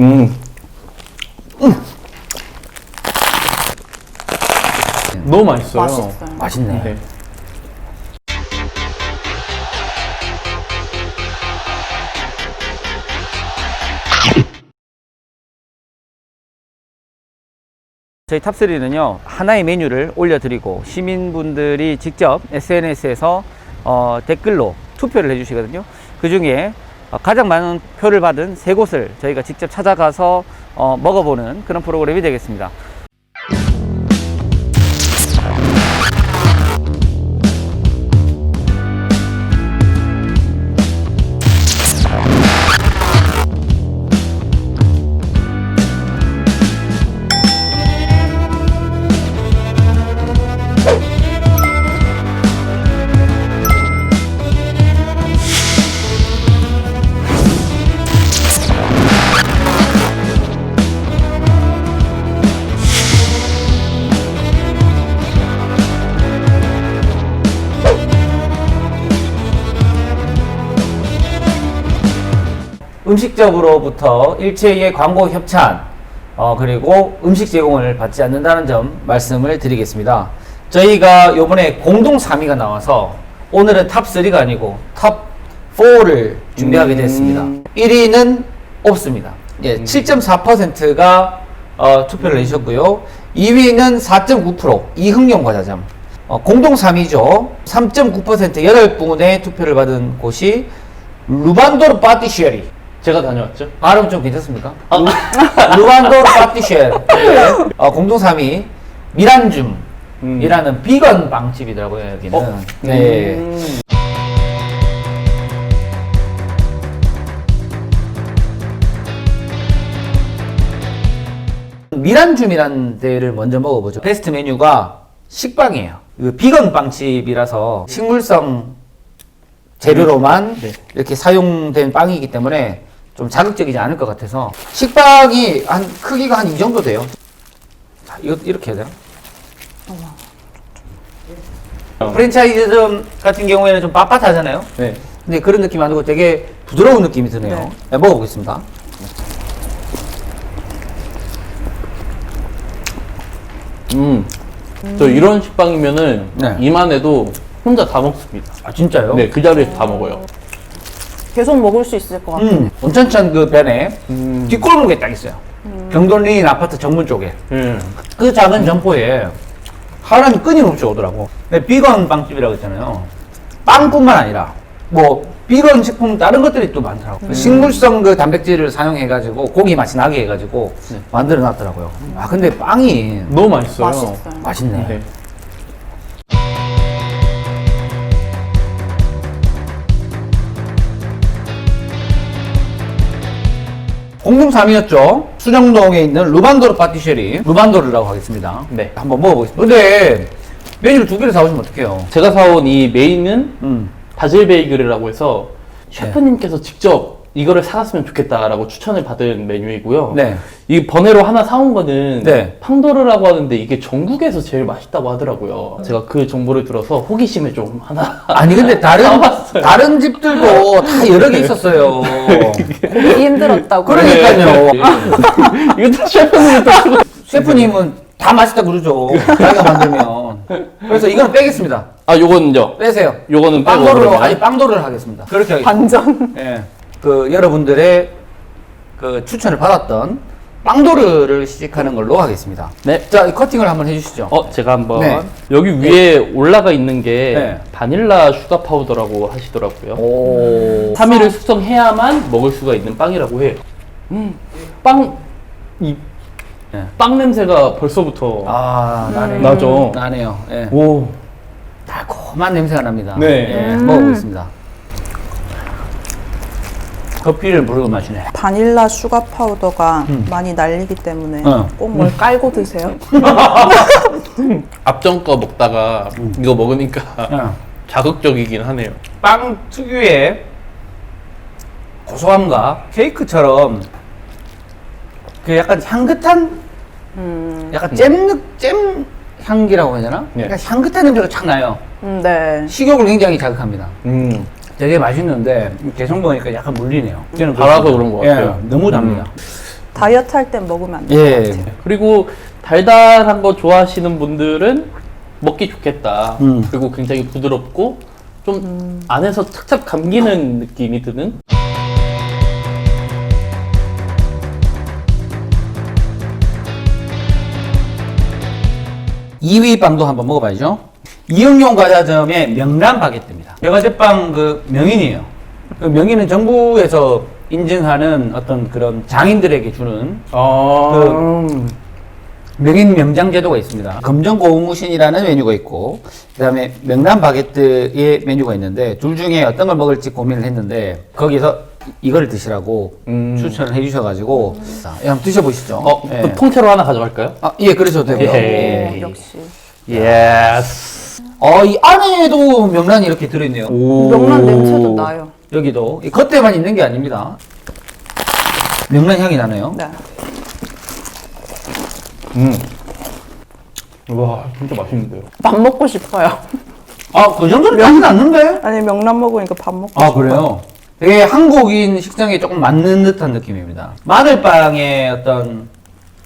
음. 너무 맛있어요. 맛있어요. 맛있네. 네. 저희 탑3는요 하나의 메뉴를 올려드리고 시민분들이 직접 SNS에서 어, 댓글로 투표를 해주시거든요. 그 중에 어, 가장 많은 표를 받은 세 곳을 저희가 직접 찾아가서 어, 먹어보는 그런 프로그램이 되겠습니다. 음식점으로부터 일체의 광고 협찬, 어, 그리고 음식 제공을 받지 않는다는 점 말씀을 드리겠습니다. 저희가 요번에 공동 3위가 나와서 오늘은 탑 3가 아니고 탑 4를 준비하게 됐습니다. 1위는 없습니다. 예, 7.4%가 어, 투표를 해주셨고요. 2위는 4.9% 이흥용 과자점. 어, 공동 3위죠. 3.9% 8분의 투표를 받은 곳이 루반도르 파티쉐리. 제가 다녀왔죠. 발음 좀 괜찮습니까? 루- 루반도르 파티쉐리. 어, 공동 3위 미란줌이라는 비건 빵집이더라고요, 여기는. 어? 네. 음. 미란줌이라는 데를 먼저 먹어보죠. 베스트 메뉴가 식빵이에요. 그 비건 빵집이라서 식물성 재료로만 네. 이렇게 사용된 빵이기 때문에 좀 자극적이지 않을 것 같아서 식빵이 한 크기가 한 이 정도 돼요. 자, 이거 이렇게 해야 되나? 프랜차이즈점 같은 경우에는 좀 빳빳하잖아요. 네. 근데 그런 느낌 아니고 되게 부드러운 느낌이 드네요. 네. 네, 먹어보겠습니다. 음. 저 이런 식빵이면은 네. 이만 해도 혼자 다 먹습니다. 아 진짜요? 네, 그 자리에서 다 먹어요. 계속 먹을 수 있을 것 같아요. 음, 온천천 그 변에 음. 뒷골목에 딱 있어요. 경돈리인 아파트 정문 쪽에. 음. 그 작은 점포에 사람이 끊임없이 오더라고. 근데 비건 빵집이라고 했잖아요. 빵뿐만 아니라 뭐 비건 식품 다른 것들이 또 많더라고. 식물성 그 단백질을 사용해가지고 고기 맛이 나게 해가지고 네. 만들어 놨더라고요. 아 근데 빵이 너무 맛있어요. 맛있어요. 맛있네. 네. 공동 3위였죠. 수정동에 있는 루반도르 파티쉐리. 루반도르라고 하겠습니다. 네. 한번 먹어보겠습니다. 근데 메뉴를 두 개를 사오시면 어떡해요? 제가 사온 이 메인은 음. 바질 베이글이라고 해서 네. 셰프님께서 직접 이거를 사갔으면 좋겠다라고 추천을 받은 메뉴이고요. 네. 이 번외로 하나 사온 거는 네. 팡도르라고 하는데 이게 전국에서 제일 맛있다고 하더라고요. 제가 그 정보를 들어서 호기심에 좀 하나 아니 근데 다른 사왔어요. 다른 집들도 다 여러 개 있었어요. 보기 힘들었다고. 그러니까요. 이것도 셰프님이 또 쓰고 셰프님은 다 맛있다 그러죠. 자기가 만들면. 그래서 이거는 빼겠습니다. 아 요거는요. 빼세요. 요거는 빼고 빵도르로 그러면. 아니 빵도르를 하겠습니다. 그렇게 하겠습니다. 반전. 예. 그 여러분들의 그 추천을 받았던 빵도르를 시식하는 걸로 하겠습니다. 네. 자, 이 커팅을 한번 해주시죠. 어, 제가 한번 네. 여기 위에 올라가 있는 게 네. 바닐라 슈가 파우더라고 하시더라고요. 오. 3일을 숙성해야만 먹을 수가 있는 빵이라고 해요. 음, 빵, 이, 네. 빵 냄새가 벌써부터 아, 나네요. 나죠. 나네요. 예. 오, 달콤한 냄새가 납니다. 네. 예, 먹어보겠습니다. 커피를 부르고 마시네. 바닐라 슈가 파우더가 음. 많이 날리기 때문에 어. 꼭 뭘 깔고 드세요. 앞전 거 먹다가 이거 먹으니까 어. 자극적이긴 하네요. 빵 특유의 고소함과 케이크처럼 그 약간 향긋한 음, 약간 잼, 잼 향기라고 해야 되나? 네. 약간 향긋한 냄새가 착 나요. 음, 네. 식욕을 굉장히 자극합니다. 음, 되게 맛있는데 개성 보니까 약간 물리네요. 저는 달아서 그렇습니다. 그런 것 같아요. 예, 너무 답니다. 다이어트 할 땐 먹으면 안될것 예. 같아요. 그리고 달달한 거 좋아하시는 분들은 먹기 좋겠다. 음. 그리고 굉장히 부드럽고 좀 안에서 착착 감기는 느낌이 드는 2위 빵도 한번 먹어봐야죠. 이응용 과자점의 명란 바게트입니다. 여과제빵 그 명인이에요. 그 명인은 정부에서 인증하는 어떤 그런 장인들에게 주는 아, 그 명인 명장 제도가 있습니다. 검정 고무신이라는 메뉴가 있고, 그 다음에 명란 바게트의 메뉴가 있는데, 둘 중에 어떤 걸 먹을지 고민을 했는데, 거기서 이걸 드시라고 음. 추천을 해주셔가지고, 자, 예, 한번 드셔보시죠. 어, 예. 그 통째로 하나 가져갈까요? 아, 예, 그러셔도 되고요. 예. 오, 역시. 예스. 어, 이 안에도 명란이 이렇게 들어있네요. 명란 냄새도 나요. 여기도. 이 겉에만 있는 게 아닙니다. 명란 향이 나네요. 네. 음. 와, 진짜 맛있는데요. 밥 먹고 싶어요. 아, 그 정도는 향이 났는데? 아니 명란 먹으니까 밥 먹고 아, 싶어요. 그래요? 되게 한국인 식당에 조금 맞는 듯한 느낌입니다. 마늘빵의 어떤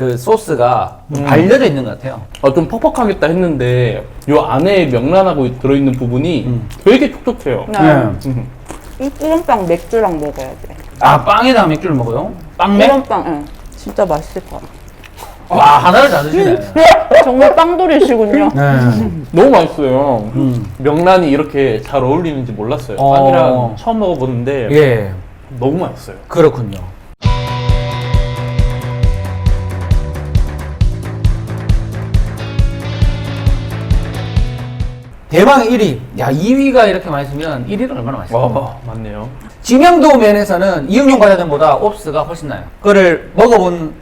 그 소스가 좀 발려져 있는 것 같아요. 아, 좀 퍽퍽하겠다 했는데 요 안에 명란하고 들어있는 부분이 음. 되게 촉촉해요. 네. 음. 이 뿌름빵 맥주랑 먹어야 돼. 아, 빵에다가 맥주를 먹어요? 빵맥? 뿌름빵, 응. 진짜 맛있을 것 같아. 와, 하나를 다 드시네. 정말 빵돌이시군요. 네. 너무 맛있어요. 음. 명란이 이렇게 잘 어울리는지 몰랐어요. 어. 빵이랑 처음 먹어보는데 예, 너무 맛있어요. 그렇군요. 대망 1위. 야, 2위가 이렇게 맛있으면 1위는 얼마나 맛있을까? 와, 맞네요. 지명도 면에서는 이응용 과자전보다 옵스가 훨씬 나요. 그거를 먹어본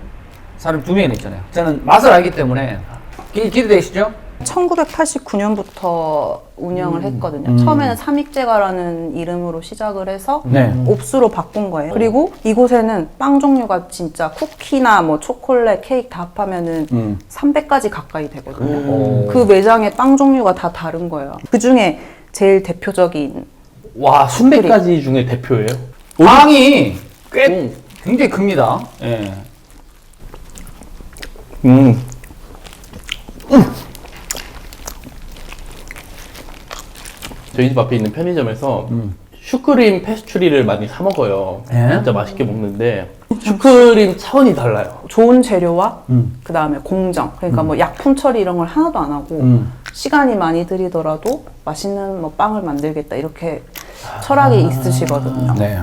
사람 두 명이 있잖아요. 저는 맛을 알기 때문에 기, 기대되시죠? 1989년부터 운영을 했거든요. 음. 처음에는 삼익제과라는 이름으로 시작을 해서 네. 옵수로 바꾼 거예요. 그리고 이곳에는 빵 종류가 진짜 쿠키나 뭐 초콜릿, 케이크 다 합하면은 음. 300가지 가까이 되거든요. 오. 그 매장의 빵 종류가 다 다른 거예요. 그 중에 제일 대표적인 와, 순대까지 중에 대표예요. 빵이 꽤 음. 굉장히 큽니다. 예. 음. 저희 집 앞에 있는 편의점에서 음. 슈크림 페스츄리를 많이 사 먹어요. 예? 진짜 맛있게 먹는데 슈크림 차원이 달라요. 좋은 재료와 음. 그 다음에 공정. 그러니까 뭐 약품 처리 이런 걸 하나도 안 하고 음. 시간이 많이 들이더라도 맛있는 뭐 빵을 만들겠다 이렇게 철학이 있으시거든요. 네.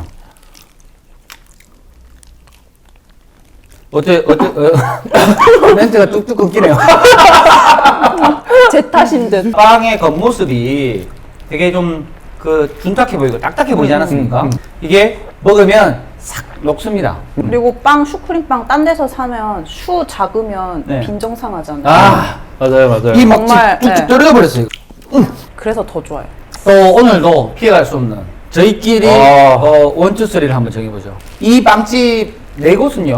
어째 어째 어, 멘트가 뚝뚝 끊기네요. 제 탓인 듯. 빵의 겉모습이 되게 좀 그 준탁해 보이고 딱딱해 보이지 않았습니까? 음, 음. 이게 먹으면 싹 녹습니다. 그리고 빵 슈크림빵 딴 데서 사면 슈 작으면 네. 빈정상하잖아요. 아, 맞아요, 맞아요. 이막 정말, 쭉쭉 네. 떨어져 버렸어요. 그래서 더 좋아요. 또 오늘도 피해갈 수 없는 저희끼리 아. 어, 원투 쓰리를 한번 정해보죠. 이 빵집 네 곳은요,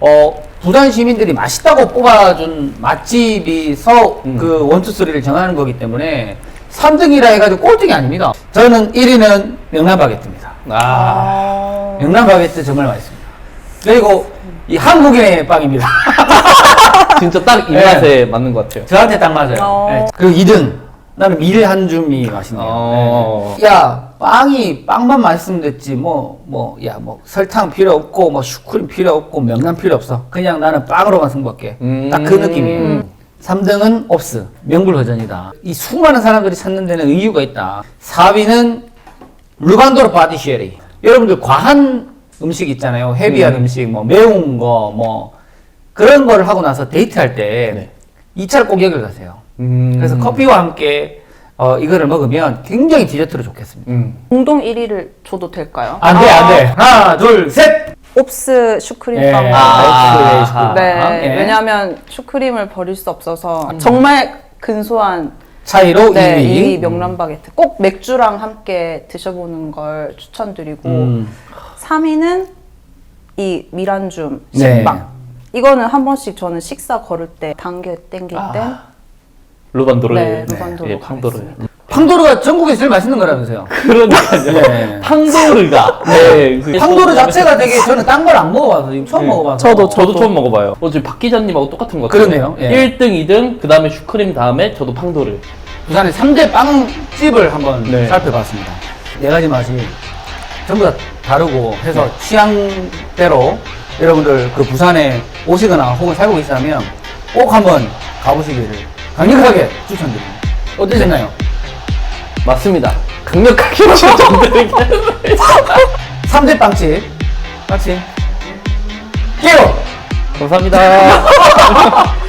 어, 부산 시민들이 맛있다고 뽑아준 맛집이서 음. 그 원투 쓰리를 정하는 거기 때문에 3등이라 해가지고 꼴등이 아닙니다. 저는 1위는 명란 바게트입니다. 아, 아... 명란 바게트 정말 맛있습니다. 그리고 이 한국인의 빵입니다. 진짜 딱 네. 입맛에 맞는 것 같아요. 저한테 딱 맞아요. 어. 네. 그리고 2등. 나는 밀한 줌이 맛있네요. 어. 네. 야, 빵이 빵만 맛있으면 됐지. 뭐, 뭐, 야, 뭐, 설탕 필요 없고, 뭐, 슈크림 필요 없고, 명란 필요 없어. 그냥 나는 빵으로만 승부할게. 음. 딱 그 느낌이에요. 3등은 옵스. 명불허전이다. 이 수많은 사람들이 찾는 데는 이유가 있다. 4위는 루반도르 파티시에리. 여러분들 과한 음식 있잖아요. 헤비한 음. 식 뭐, 매운 거, 뭐, 그런 걸 하고 나서 데이트할 때 네. 이 2차를 꼭 여길 가세요. 음. 그래서 커피와 함께 어, 이거를 먹으면 굉장히 디저트로 좋겠습니다. 음. 공동 1위를 줘도 될까요? 안 돼, 안 돼. 하나, 둘, 셋! 옵스 예. 슈크림빵. 아, 아, 네, 예. 왜냐하면 슈크림을 버릴 수 없어서 정말 근소한 차이로 네, 2위. 2위 명란 바게트. 꼭 맥주랑 함께 드셔보는 걸 추천드리고 음. 3위는 이 미란줌 네. 식빵. 이거는 한 번씩 저는 식사 걸을 때 당겨 땡길 때 루반도르. 네, 루반도르 예. 가겠습니다. 팡도르가 전국에서 제일 맛있는 거라면서요. 그러니까요. 예. 팡도르가. 네. 그- 팡도르 자체가 되게 저는 딴 걸 안 먹어봐서 지금 처음 네. 먹어봐서. 저도, 저도 처음 먹어봐요. 어제 박 기자님하고 똑같은 것 같아요. 그러네요. 예. 1등, 2등, 그 다음에 슈크림 다음에 저도 팡도르. 부산의 3대 빵집을 한번 네. 살펴봤습니다. 네 가지 맛이 전부 다 다르고 해서 취향대로 여러분들 그 부산에 오시거나 혹은 살고 계시다면 꼭 한번 가보시기를 강력하게 추천드립니다. 어떠셨나요? 맞습니다. 강력하게 추천드리겠습니다. 3대 빵집. 빵집. 깨요! 감사합니다.